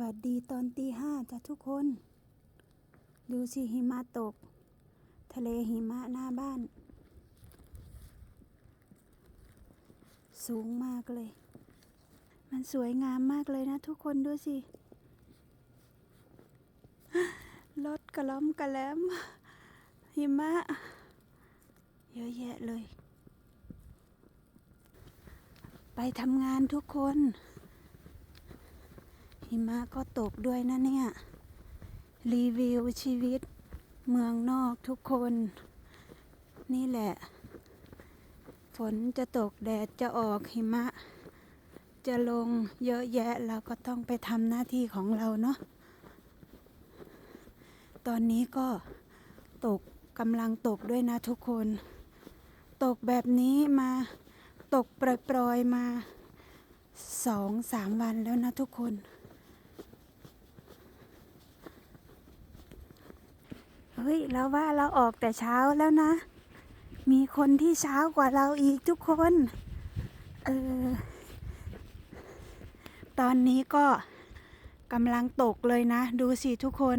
วัสดีตอนตีห้าจ้ะทุกคน ดูสิหิมะตก ทะเลหิมะหน้าบ้าน สูงมากเลย มันสวยงามมากเลยนะทุกคนดูสิรถกระล้อมกระแลม หิมะ เยอะแยะเลย ไปทำงานทุกคน หิมะก็ตกด้วยนะเนี่ย รีวิวชีวิตเมืองนอกทุกคน นี่แหละ ฝนจะตกแดดจะออกหิมะ จะลงเยอะแยะเราก็ต้องไปทำหน้าที่ของเราเนาะตอนนี้ก็ตกกำลังตกด้วยนะทุกคน ตกแบบนี้มาตกปล่อยๆมาสองสามวันแล้วนะทุกคน เฮ้ยเราว่าเราออกแต่เช้าแล้วนะ มีคนที่เช้ากว่าเราอีกทุกคนเออตอนนี้ก็กำลังตกเลยนะ ดูสิทุกคน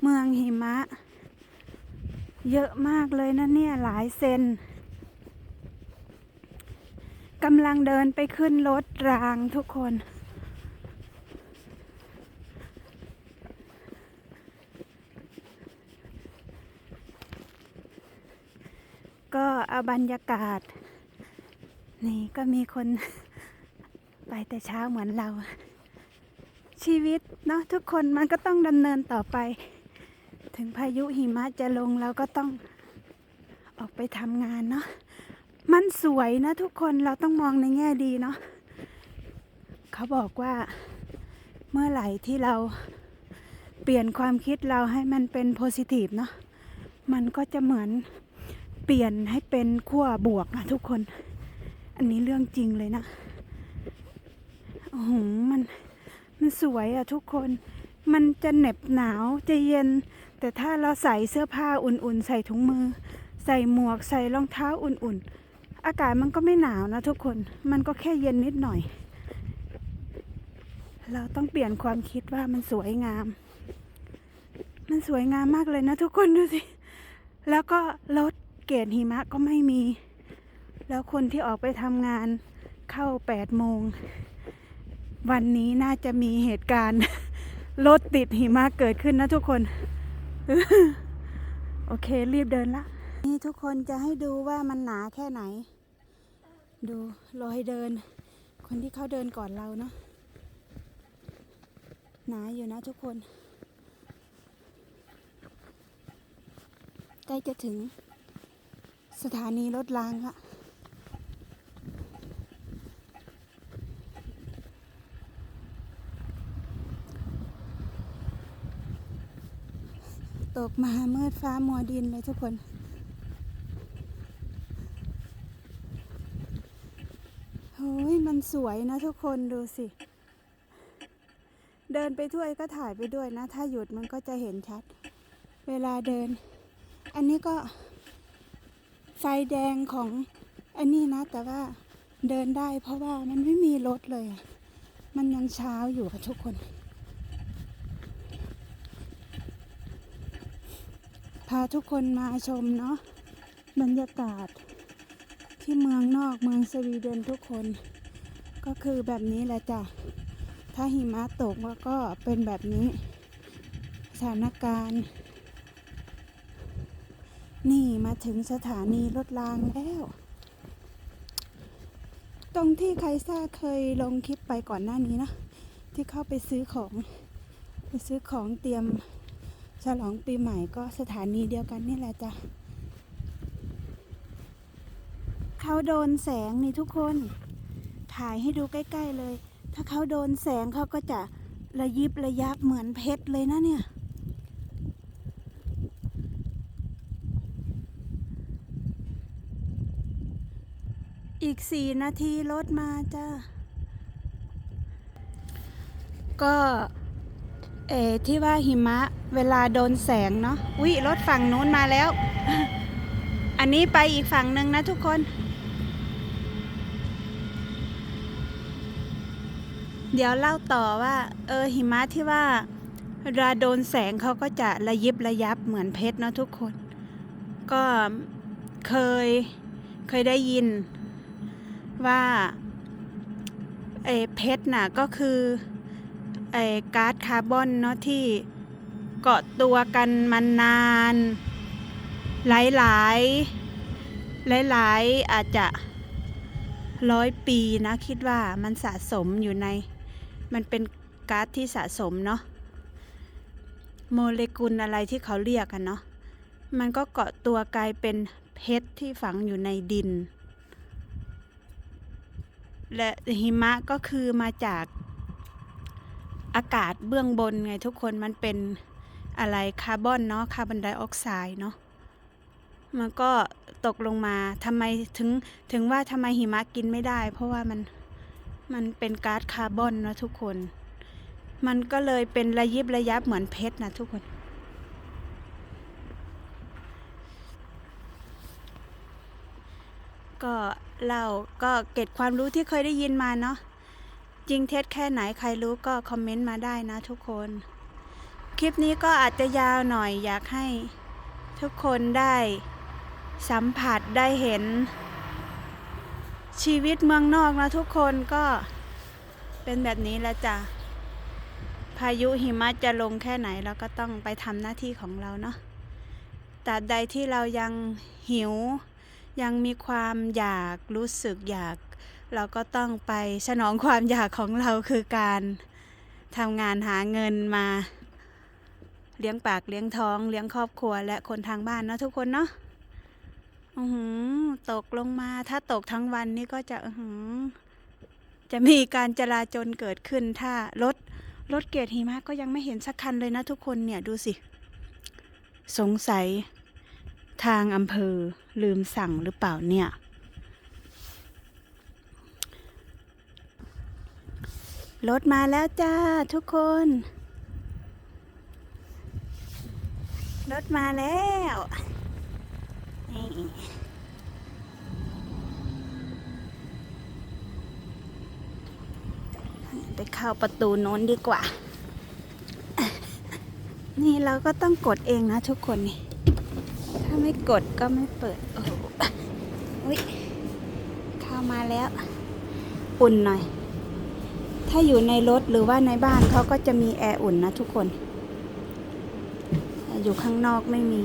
เมืองหิมะ เยอะมากเลยนะเนี่ยหลายเซน กำลังเดินไปขึ้นรถรางทุกคน ก็เอาบรรยากาศ นี่ก็มีคนไปแต่เช้าเหมือนเรา ชีวิตเนาะทุกคนมันก็ต้องดำเนินต่อไป ถึงพายุหิมะจะลงเราก็ต้องออกไปทำงานเนาะ มันสวยนะทุกคนเราต้องมองในแง่ดีเนาะเขาบอกว่าเมื่อไหร่ที่เราเปลี่ยนความคิดเราให้มันเป็นโพซิทีฟเนาะมันก็จะเหมือนเปลี่ยนให้เป็นขั้วบวกนะทุกคน อันนี้เรื่องจริงเลยนะโอ้โหมันมันสวยอะทุกคน มันจะเหน็บหนาวจะเย็น แต่ถ้าเราใส่เสื้อผ้าอุ่นๆ ใส่ถุงมือ ใส่หมวกใส่รองเท้าอุ่นๆ อากาศมันก็ไม่หนาวนะทุกคน มันก็แค่เย็นนิดหน่อย เราต้องเปลี่ยนความคิดว่ามันสวยงาม มันสวยงามมากเลยนะทุกคนดูสิ แล้วก็รถเกรดหิมะก็ไม่มี แล้วคนที่ออกไปทำงานเข้าแปดโมง วันนี้น่าจะมีเหตุการณ์รถติดหิมะเกิดขึ้นนะทุกคน โอเครีบเดินละ นี่ทุกคนจะให้ดูว่ามันหนาแค่ไหน ดูรอยเดิน คนที่เขาเดินก่อนเราเนาะหนาอยู่นะทุกคน ใกล้จะถึงสถานีรถรางละตกมาเมืดฟ้ามัวดินเลยทุกคน ฮ้ยมันสวยนะทุกคนดูสิ เดินไปถ้วยก็ถ่ายไปด้วยนะ ถ้าหยุดมันก็จะเห็นชัด เวลาเดิน อันนี้ก็ ไฟแดงของอันนี้นะ แต่ว่าเดินได้เพราะว่ามันไม่มีรถเลย มันยังเช้าอยู่ค่ะทุกคน พาทุกคนมาชมเนาะบรรยากาศ ที่เมืองนอกเมืองสวีเดนทุกคน ก็คือแบบนี้แหละจ้ะ ถ้าหิมะตกแล้วก็เป็นแบบนี้ สถานการณ์ นี่มาถึงสถานีรถรางแล้ว ตรงที่ใคซ่าเคยลงคลิปไปก่อนหน้านี้นะ ที่เข้าไปซื้อของ ไปซื้อของเตรียมฉลองปีใหม่ก็สถานีเดียวกันนี่แหละจ้ะ เขาโดนแสงนี่ทุกคน ถ่ายให้ดูใกล้ ๆเลย ถ้าเขาโดนแสงเขาก็จะระยิบระยับเหมือนเพชรเลยนะเนี่ย อีกสี่นาทีรถมาจ้าก็เอที่ว่าหิมะเวลาโดนแสงเนาะวิรถฝั่งนู้นมาแล้ว อันนี้ไปอีกฝั่งหนึ่งนะทุกคน เดี๋ยวเล่าต่อว่า เออหิมะที่ว่าเวลาโดนแสงเขาก็จะระยิบระยับเหมือนเพชรเนาะทุกคน ก็เคยเคยได้ยินว่าไอเพชรน่ะก็คือไอ้ก๊าซคาร์บอนเนาะที่เกาะตัวกันมานาน หลายหลายหลายหลายอาจจะร้อยปีนะคิดว่ามันสะสมอยู่ใน มันเป็นก๊าซที่สะสมเนาะโมเลกุลอะไรที่เขาเรียกกันเนาะมันก็เกาะตัวกลายเป็นเพชรที่ฝังอยู่ในดิน และหิมะก็คือมาจากอากาศเบื้องบนไงทุกคนมันเป็นอะไรคาร์บอนเนาะคาร์บอนไดออกไซด์เนาะมันก็ตกลงมาทำไมถึงถึงว่าทำไมหิมะกินไม่ได้ เพราะว่ามัน มันเป็นก๊าซคาร์บอนนะทุกคน มันก็เลยเป็นระยิบระยับเหมือนเพชรนะทุกคน ก็เล่าก็เก็บความรู้ที่เคยได้ยินมาเนาะ จริงเท็จแค่ไหนใครรู้ก็คอมเมนต์มาได้นะทุกคน คลิปนี้ก็อาจจะยาวหน่อยอยากให้ทุกคนได้สัมผัสได้เห็น ชีวิตเมืองนอกนะทุกคนก็เป็นแบบนี้แหละจ้ะพายุหิมะจะลงแค่ไหนเราก็ต้องไปทำหน้าที่ของเราเนาะตราบใดที่เรายังหิว ยังมีความอยากรู้สึกอยาก เราก็ต้องไปสนองความอยากของเราคือการทำงานหาเงินมา เลี้ยงปากเลี้ยงท้อง เลี้ยงครอบครัวและคนทางบ้านเนาะทุกคนเนาะ อือหือตกลงมา ถ้าตกทั้งวันนี่ก็จะอือหือจะมีการจราจรเกิดขึ้น ถ้ารถรถเกียรติหิมะก็ยังไม่เห็นสักคันเลยนะทุกคนเนี่ยดูสิ สงสัยทางอำเภอลืมสั่งหรือเปล่าเนี่ย รถมาแล้วจ้าทุกคน รถมาแล้ว ไปเข้าประตูโน้นดีกว่า นี่เราก็ต้องกดเองนะทุกคนนี่ ถ้าไม่กดก็ไม่เปิด โอ้โหอุ๊ยเข้ามาแล้ว อุ่นหน่อย ถ้าอยู่ในรถหรือว่าในบ้านเขาก็จะมีแอร์อุ่นนะทุกคน อยู่ข้างนอกไม่มี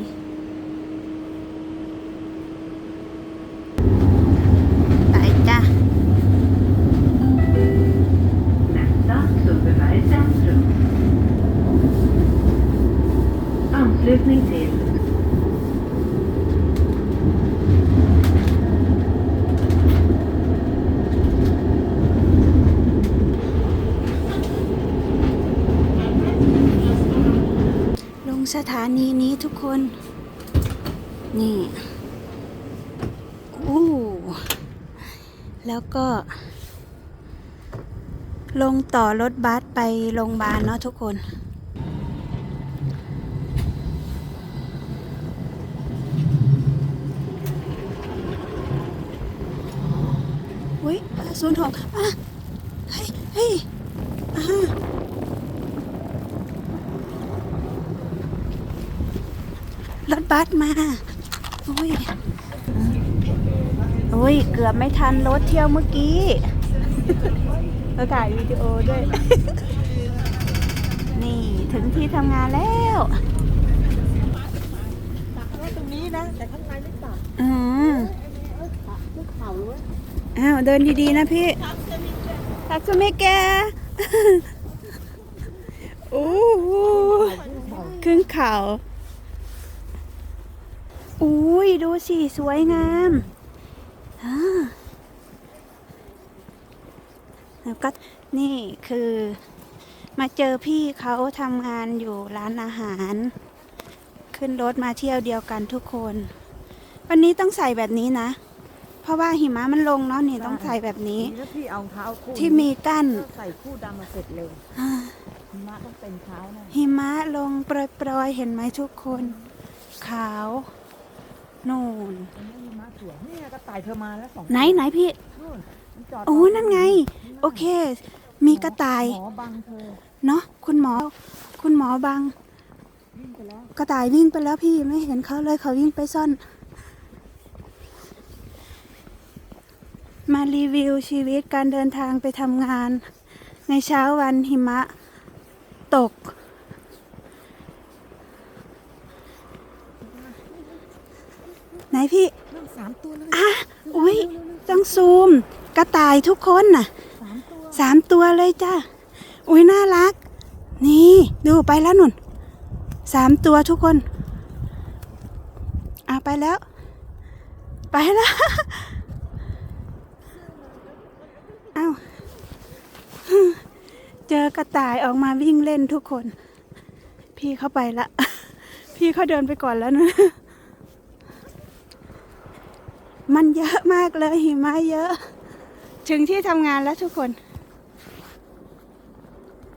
Anslutning till ลงสถานีนี้ทุกคน นี่อู้แล้วก็ ลงต่อรถบัสไปโรงพยาบาลเนาะทุกคน อุ้ย ศูนย์หกอะเฮ้ยเฮ้ยอ่ารถบัสมา โอ้ย โอ้ย เกือบไม่ทันรถเที่ยวเมื่อกี้เราถ่ายวิดีโอด้วย นี่ถึงที่ทำงานแล้วไว้ตรงนี้นะ แต่ข้างในไม่ตัดอืมตัดลูกเข่าเลย อ้าวเดินดีๆนะพี่ทักสมิแกโอ้โหขึ้นเขาอุ้ยดูสิ สวยงามอ่าแล้วก็นี่คือมาเจอพี่เขาทำงานอยู่ร้านอาหาร ขึ้นรถมาเที่ยวเดียวกันทุกคน วันนี้ต้องใส่แบบนี้นะเพ ราะว่าหิมะมันลงเนาะนี่ต้องใส่แบบนี้แล้วพี่เอาเท้าคู่ที่มีกั้นใส่คู่ดำมาเสร็จเร็วอ่าหิมะต้องเต็มเท้านะหิมะลงโปรยๆเห็นไหมทุกคน ขาวโน่นอันนี้หิมะสวยนี่ไงกระต่ายเธอมาแล้วสองไหนไหนพี่ นู่นมันจอดโอ้นั่นไง โอเค มีกระต่ายหมอบังเธอเนาะคุณหมอ คุณหมอบัง วิ่งไปแล้ว กระต่ายวิ่งไปแล้วพี่ไม่เห็นเขาเลยเขาวิ่งไปซ่อน มารีวิวชีวิตการเดินทางไปทำงาน ในเช้าวันหิมะ ตก ไหนพี่นั่งสามตัวเลยอะอุ้ยต้องซูม กระต่ายทุกคนน่ะสามตัวสามตัวเลยจ้าอุ้ยน่ารัก นี่ดูไปแล้วนุ่นสามตัวทุกคนอะไปแล้ว ไปแล้ว เอา เจอกระต่ายออกมาวิ่งเล่นทุกคน พี่เข้าไปละ พี่เขาเดินไปก่อนแล้วนะ มันเยอะมากเลยหิมะเยอะ ถึงที่ทำงานแล้วทุกคน